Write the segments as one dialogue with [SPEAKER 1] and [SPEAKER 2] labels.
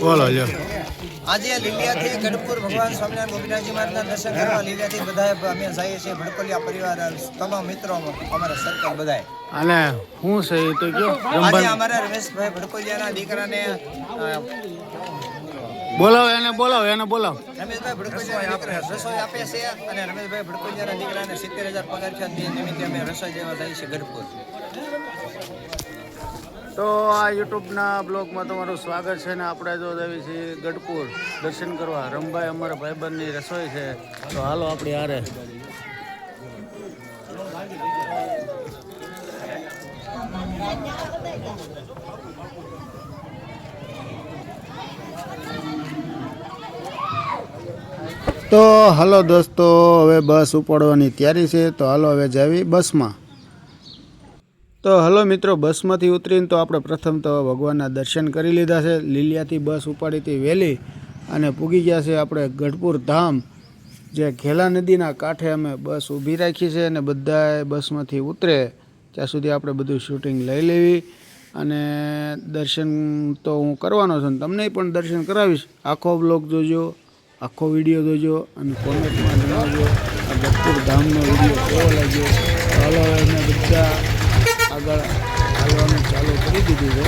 [SPEAKER 1] બોલો
[SPEAKER 2] આજે લીલિયાથી ગઢપુર ભગવાન સ્વામિનારાયણ ગોપીનાથજી મહારાજના દર્શન કરવા લીલિયાથી બધા અમે જઈએ છીએ ભડકોલિયા પરિવાર તમામ મિત્રો અમારા સર્કલ બધાય
[SPEAKER 1] અને હું છે એ તો કયો?
[SPEAKER 2] આજે અમારા રમેશભાઈ ભડકોલિયાના દીકરાને
[SPEAKER 1] બોલાવો એને બોલાવો એને બોલાવો.
[SPEAKER 2] રમેશભાઈ ભડકોલિયા આપણે રસોઈ આપે છે અને રમેશભાઈ ભડકોલિયાના દીકરાને સિત્તેર હજાર પગાર છે. નિમિત્તે અમે રસોઈ જેવા જઈએ છીએ ગઢપુર.
[SPEAKER 1] તો આ યુટ્યુબના બ્લોગમાં તમારું સ્વાગત છે ને આપણે જો જઈએ છીએ ગઢપુર. દર્શન કરવા. રમભાઈ અમારા ભાઈબંધની રસોઈ છે. તો હાલો આપણી હારે. તો હલો દોસ્તો, હવે બસ ઉપાડવાની તૈયારી છે. તો હાલો હવે જાવી બસમાં. તો હલો મિત્રો, બસમાંથી ઉતરીને તો આપણે પ્રથમ તો ભગવાનના દર્શન કરી લીધા છે. લીલિયાથી બસ ઉપાડી હતી વહેલી અને પૂગી ગયા છે આપણે ગઢપુર ધામ, જે ઘેલા નદીના કાંઠે અમે બસ ઊભી રાખી છે અને બધાએ બસમાંથી ઉતરે ત્યાં સુધી આપણે બધું શૂટિંગ લઈ લેવી અને દર્શન તો હું કરવાનો છું તમને પણ દર્શન કરાવીશ. આખો બ્લોગ જોજો, આખો વીડિયો જોજો અને કોમેન્ટમાં જણાવજો. ગઢપુર ધામનો વીડિયો કેવો લાગ્યો? અમે બધા આગળ હાલવાનું ચાલુ કરી દીધું છે.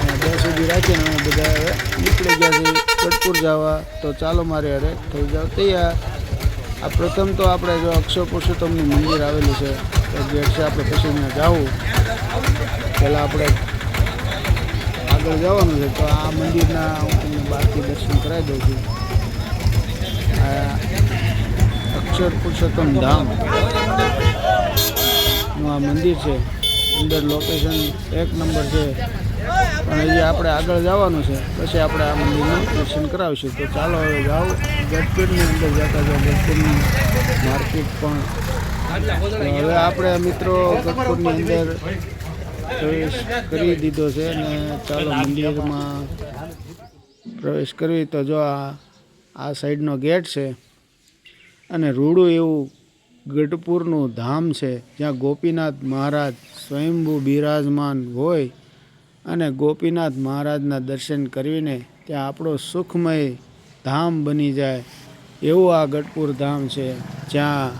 [SPEAKER 1] અને દસ સુધી રાખીને અમે બધા હવે નીકળી ગયા છીએ ગઢપુર જવા. તો ચાલો મારે અરે થઈ જાવ તૈયાર. આ પ્રથમ તો આપણે જો અક્ષર પુરુષોત્તમનું મંદિર આવેલું છે, તો ગેટ છે આપણે પછી ત્યાં જવું. પહેલાં આપણે આગળ જવાનું છે, તો આ મંદિરના હું તમને બહારથી દર્શન કરાવી દઉં છું. અક્ષર પુરુષોત્તમ ધામનું આ મંદિર છે. અંદર લોકેશન એક નંબર છે. પણ હજી આપણે આગળ જવાનું છે. પછી આપણે આ મંદિરનું દર્શન કરાવીશું. તો ચાલો હવે જાઓ. ગઢપુરની અંદર જતા જાઓ ગઢપુરની માર્કેટ પણ. હવે આપણે મિત્રો ગઢપુરની અંદર પ્રવેશ કરી દીધો છે અને ચાલો મંદિરમાં પ્રવેશ કરવી તો જો આ આ સાઈડનો ગેટ છે. અને રૂડું એવું ગઢપુરનું ધામ છે, જ્યાં ગોપીનાથ મહારાજ સ્વયંભૂ બિરાજમાન હોય અને ગોપીનાથ મહારાજના દર્શન કરીને ત્યાં આપણો સુખમય ધામ બની જાય એવું આ ગઢપુર ધામ છે, જ્યાં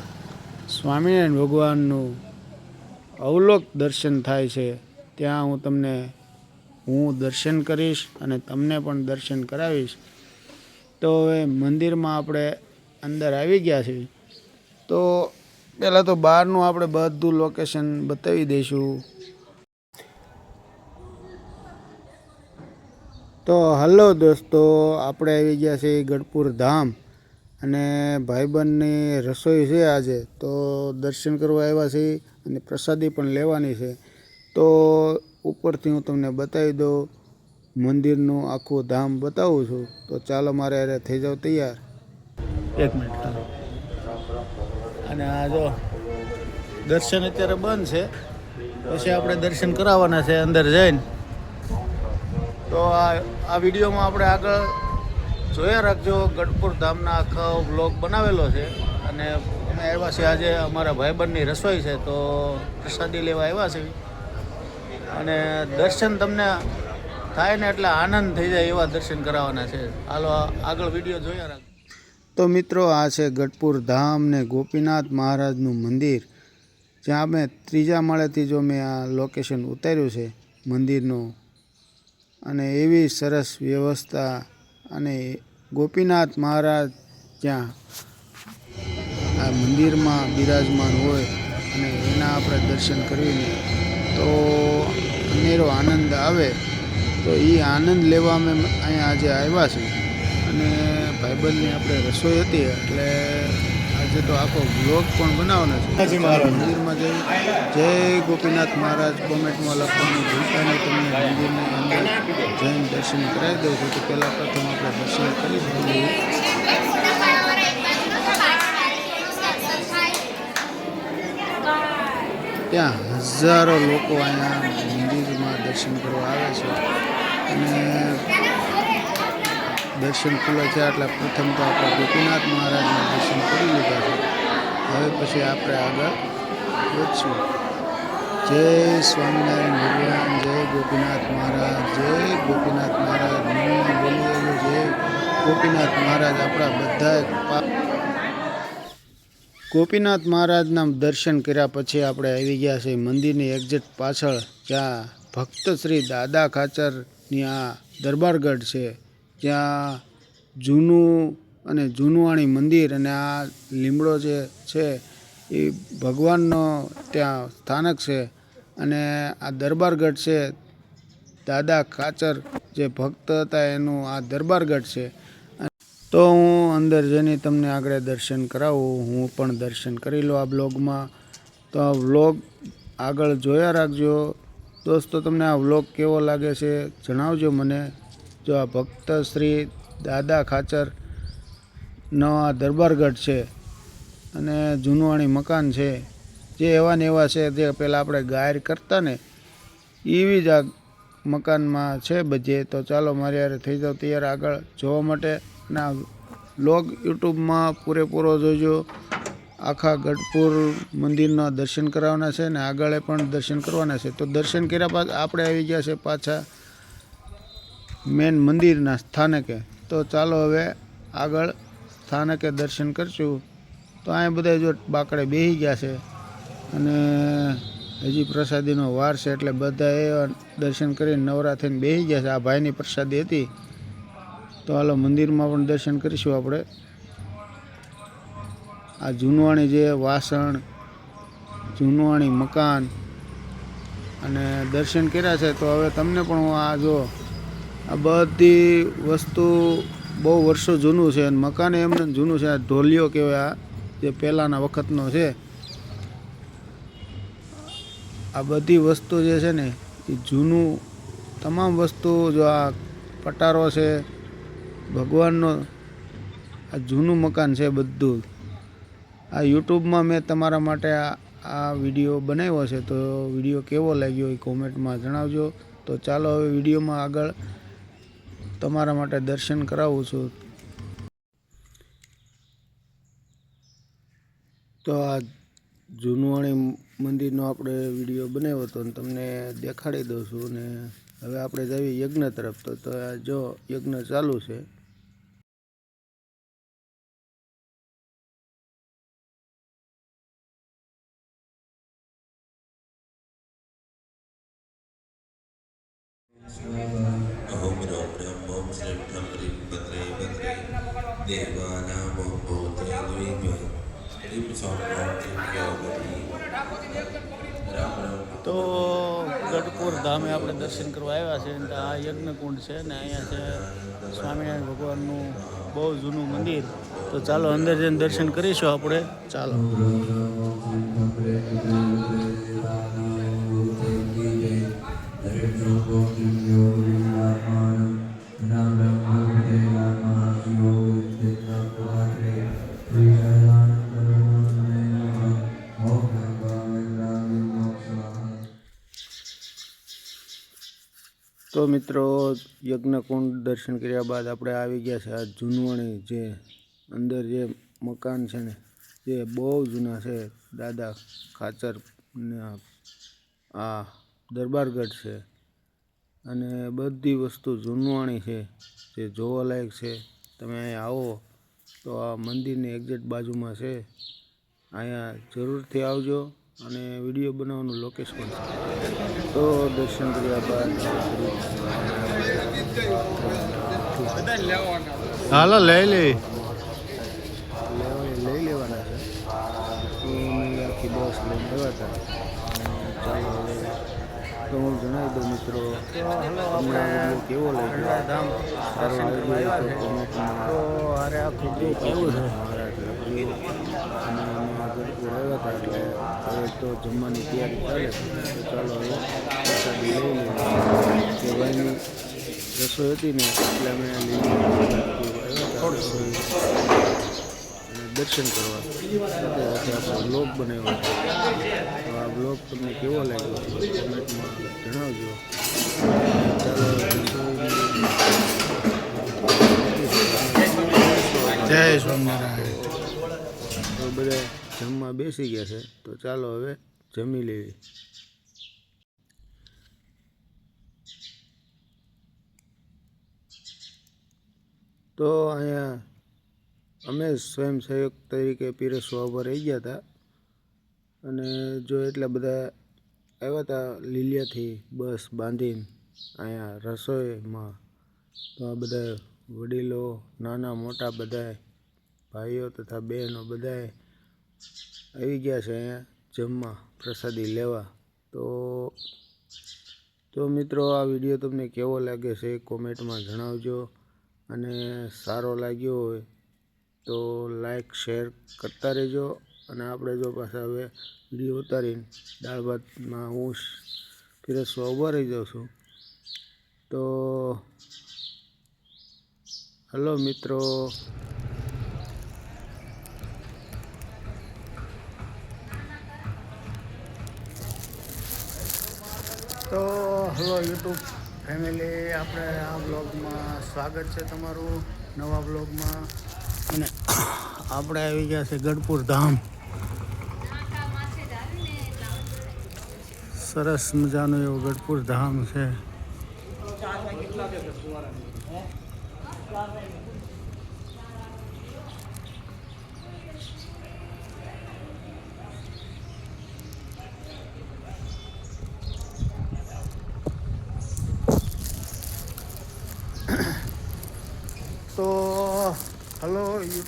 [SPEAKER 1] સ્વામિનારાયણ ભગવાનનું અવલોક દર્શન થાય છે. ત્યાં હું તમને, હું દર્શન કરીશ અને તમને પણ દર્શન કરાવીશ. તો હવે મંદિરમાં આપણે અંદર આવી ગયા છીએ. તો પહેલાં તો બહારનું આપણે બધું લોકેશન બતાવી દઈશું. તો હલો દોસ્તો, આપણે આવી ગયા છીએ ગઢપુર ધામ અને ભાઈબંધની રસોઈ છે આજે. તો દર્શન કરવા આવ્યા છીએ અને પ્રસાદી પણ લેવાની છે. તો ઉપરથી હું તમને બતાવી દઉં, મંદિરનું આખું ધામ બતાવું છું. તો ચાલો મારે અરે થઈ જાવ તૈયાર. એક મિનિટ અને આ જો દર્શન અત્યારે બંધ છે. પછી આપણે દર્શન કરાવવાના છે અંદર જઈને. તો આ આ વિડીયોમાં આપણે આગળ જોયા રાખજો. ગઢપુર ધામના આખો બ્લોગ બનાવેલો છે. અને અમે આવ્યા છીએ આજે અમારા ભાઈબંધની રસોઈ છે, તો પ્રસાદી લેવા આવ્યા છે અને દર્શન તમને થાય ને એટલે આનંદ થઈ જાય એવા દર્શન કરાવવાના છે. હાલો આગળ વીડિયો જોયા રાખજો. તો મિત્રો, આ છે ગઢપુર ધામ ને ગોપીનાથ મહારાજનું મંદિર, જ્યાં મેં ત્રીજા માળેથી જો મેં આ લોકેશન ઉતાર્યું છે મંદિરનું. અને એવી સરસ વ્યવસ્થા અને ગોપીનાથ મહારાજ ત્યાં આ મંદિરમાં બિરાજમાન હોય અને એના આપણે દર્શન કરીને તો અનેરો આનંદ આવે, તો એ આનંદ લેવા અમે અહીંયા આજે આવ્યા છીએ. અને ભાઈબંધની આપણે રસોઈ હતી એટલે આજે તો આખો બ્લોગ પણ બનાવવાનો છે. મંદિરમાં જઈ જય ગોપીનાથ મહારાજ કોમેન્ટમાં લખવાનું ભૂલતા નહીં તમને મંદિરની અંદર જૈન દર્શન કરાવી દઉં છું. તો પહેલાં પ્રથમ આપણે દર્શન કરી ત્યાં હજારો લોકો અહીંયા મંદિરમાં દર્શન કરવા આવે છે. અને દર્શન ખુલે છે એટલે પ્રથમ તો આપણે ગોપીનાથ મહારાજના દર્શન કરી લીધા છે. હવે પછી આપણે આગળ વધશું. જય સ્વામિનારાયણ ભગવાન, જય ગોપીનાથ મહારાજ, જય ગોપીનાથ મહારાજ મનમાં જય ગોપીનાથ મહારાજ, આપણા બધા ગોપીનાથ મહારાજના દર્શન કર્યા પછી આપણે આવી ગયા છે મંદિરની એક્ઝેટ પાછળ, જ્યાં ભક્ત શ્રી દાદા ખાચરની આ દરબારગઢ છે. જ્યાં જૂનું અને જૂનવાણી મંદિર અને આ લીમડો જે છે એ ભગવાનનો ત્યાં સ્થાનક છે. અને આ દરબારગઢ છે, દાદા ખાચર જે ભક્ત હતા એનું આ દરબારગઢ છે. તો હું અંદર જઈને તમને આગળ દર્શન કરાવું. હું પણ દર્શન કરી લો આ બ્લોગમાં તો આ વ્લોગ આગળ જોયા રાખજો. દોસ્તો, તમને આ વ્લોગ કેવો લાગે છે જણાવજો મને. જો આ ભક્ત શ્રી દાદા ખાચરનો આ દરબારગઢ છે અને જૂનવાણી મકાન છે. જે એવા ને એવા છે જે પહેલાં આપણે ગાયર કરતા ને એવી જ આ મકાનમાં છે બધે. તો ચાલો મારી યારે થઈ જાવ તૈયાર આગળ જોવા માટે. ના, લોગ યુટ્યુબમાં પૂરેપૂરો જોજો. આખા ગઢપુર મંદિરના દર્શન કરાવવાના છે ને આગળ પણ દર્શન કરવાના છે. તો દર્શન કર્યા બાદ આપણે આવી ગયા છે પાછા મેન મંદિરના સ્થાનકે. તો ચાલો હવે આગળ સ્થાનકે દર્શન કરશું. તો અહીંયા બધા જો બાકડે બેસી ગયા છે અને હજી પ્રસાદીનો વાર છે એટલે બધા એ દર્શન કરીને નવરા થઈને બેસી ગયા છે. આ ભાઈની પ્રસાદી હતી. તો હાલો મંદિરમાં પણ દર્શન કરીશું આપણે. આ જૂનવાણી જે વાસણ, જૂનવાણી મકાન અને દર્શન કર્યા છે. તો હવે તમને પણ હું આ જો આ બધી વસ્તુ બહુ વર્ષો જૂનું છે અને મકાન એમને જૂનું છે. આ ઢોલિયો કહેવાય આ, જે પહેલાંના વખતનો છે. આ બધી વસ્તુ જે છે ને, એ જૂનું તમામ વસ્તુ, જો આ પટારો છે, ભગવાનનો, આ જૂનું મકાન છે બધું. આ યુટ્યુબમાં મેં તમારા માટે આ આ વીડિયો બનાવ્યો છે, તો વીડિયો કેવો લાગ્યો એ કોમેન્ટમાં જણાવજો. તો ચાલો હવે વિડીયોમાં આગળ તમારા માટે દર્શન કરાવું છું. તો આ જૂનવાણી મંદિરનો આપણે વીડિયો બનાવ્યો હતો અને તમને દેખાડી દઉં છું ને હવે આપણે જઈએ યજ્ઞ તરફ. તો જો યજ્ઞ ચાલુ છે તો ગઢપુર ધામે આપણે દર્શન કરવા આવ્યા છે આ યજ્ઞકુંડ છે ને અહીંયા છે સ્વામિનારાયણ ભગવાનનું બહુ જૂનું મંદિર. તો ચાલો અંદર જઈને દર્શન કરીશું આપણે. ચાલો. મિત્રો, યજ્ઞકુંડ દર્શન કર્યા બાદ આપણે આવી ગયા છે આ જૂનવણી જે અંદર જે મકાન છે ને જે બહુ જૂના છે. દાદા ખાચર આ દરબારગઢ છે. અને બધી વસ્તુ જૂનવાણી છે, જે જોવાલાયક છે. તમે અહીંયા આવો તો આ મંદિરની એક્ઝેક્ટ બાજુમાં છે. અહીંયા જરૂરથી આવજો. અને વીડિયો બનાવવાનું લોકેશન તો દર્શન કર્યા બાદ હાલો લઈ લે. લઈ લેવાના છે. તો આખી બસ લઈને આવ્યા હતા. ચાલો હવે તો હું જણાવી દઉં મિત્રો તમને કેવો લાગ્યો? ધામ સારો લાગ્યો તો અરે આ કેવું છે? મહારાજ અને આવ્યા હતા એટલે હવે તો જમવાની તૈયારી ચાલે તો ચાલો હવે પ્રસાદી લઈ લઈએ ભાઈની રસોઈ હતી ને એટલે અમે દર્શન કરવા સાથે આપણે બ્લોગ બનાવ્યો છે તો આ બ્લોગ તમને કેવો લાગ્યો કોમેન્ટમાં જણાવજો જય સ્વામિનારાયણ બધા જમવા બેસી ગયા છે, તો ચાલો હવે જમી લેવી તો અહીંયા અમે સ્વયંસેવક તરીકે પીરસવા ઊભા રહી ગયા હતા. અને જો એટલા બધા આવ્યા હતા લીલિયાથી બસ બાંધીને અહીંયા રસોઈમાં, તો આ બધા વડીલો, નાના મોટા બધાય, ભાઈઓ તથા બહેનો બધાય આવી ગયા છે અહીંયા જમવા, પ્રસાદી લેવા. તો તો મિત્રો આ વીડિયો તમને કેવો લાગે છે કોમેન્ટમાં જણાવજો. અને સારો લાગ્યો હોય તો લાઈક, શેર કરતા રહેજો. અને આપણે જો પાછા હવે વીડિયો ઉતારીને દાળ ભાતમાં હું પીરસવા ઊભા રહી જાઉં છું. તો, હલો મિત્રો. તો હલો યુટ્યુબ ફેમિલી આપણે આ બ્લોગમાં સ્વાગત છે તમારું નવા બ્લોગમાં અને આપણે આવી ગયા છે ગઢપુર ધામ. સરસ મજાનું એવું ગઢપુર ધામ છે તો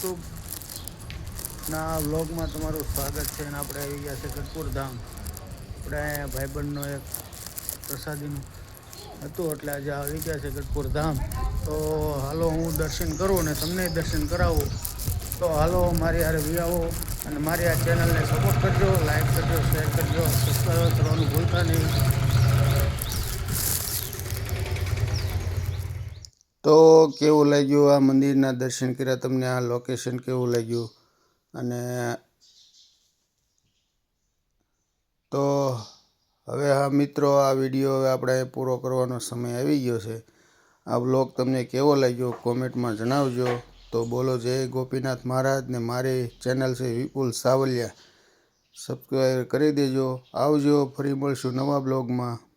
[SPEAKER 1] હલો યુટ્યુબ ના વ્લોગમાં તમારું સ્વાગત છે અને આપણે આવી ગયા છે કટપુર ધામ. આપણે ભાઈબંધનો એક પ્રસાદીનું હતું એટલે આજે આવી ગયા છે ગઢપુર ધામ. તો હાલો હું દર્શન કરું અને તમને દર્શન કરાવું. તો હાલો મારી હારે વિયાવો અને મારી આ ચેનલને સપોર્ટ કરજો લાઈક કરજો શેર કરજો સબસ્ક્રાઈબ કરવાનું ભૂલતા નહીં. તો કેવું લાગ્યું આ મંદિરના દર્શન કર્યા? તમને આ લોકેશન કેવું લાગ્યું? અને તો હવે હા મિત્રો, આ વીડિયો હવે આપણે પૂરો કરવાનો સમય આવી ગયો છે. આ બ્લોગ તમને કેવો લાગ્યો કોમેન્ટમાં જણાવજો. તો બોલો, જય ગોપીનાથ મહારાજ ને મારી ચેનલ છે વિપુલ સાવલિયા. સબસ્ક્રાઈબ કરી દેજો. આવજો, ફરી મળશું નવા બ્લોગમાં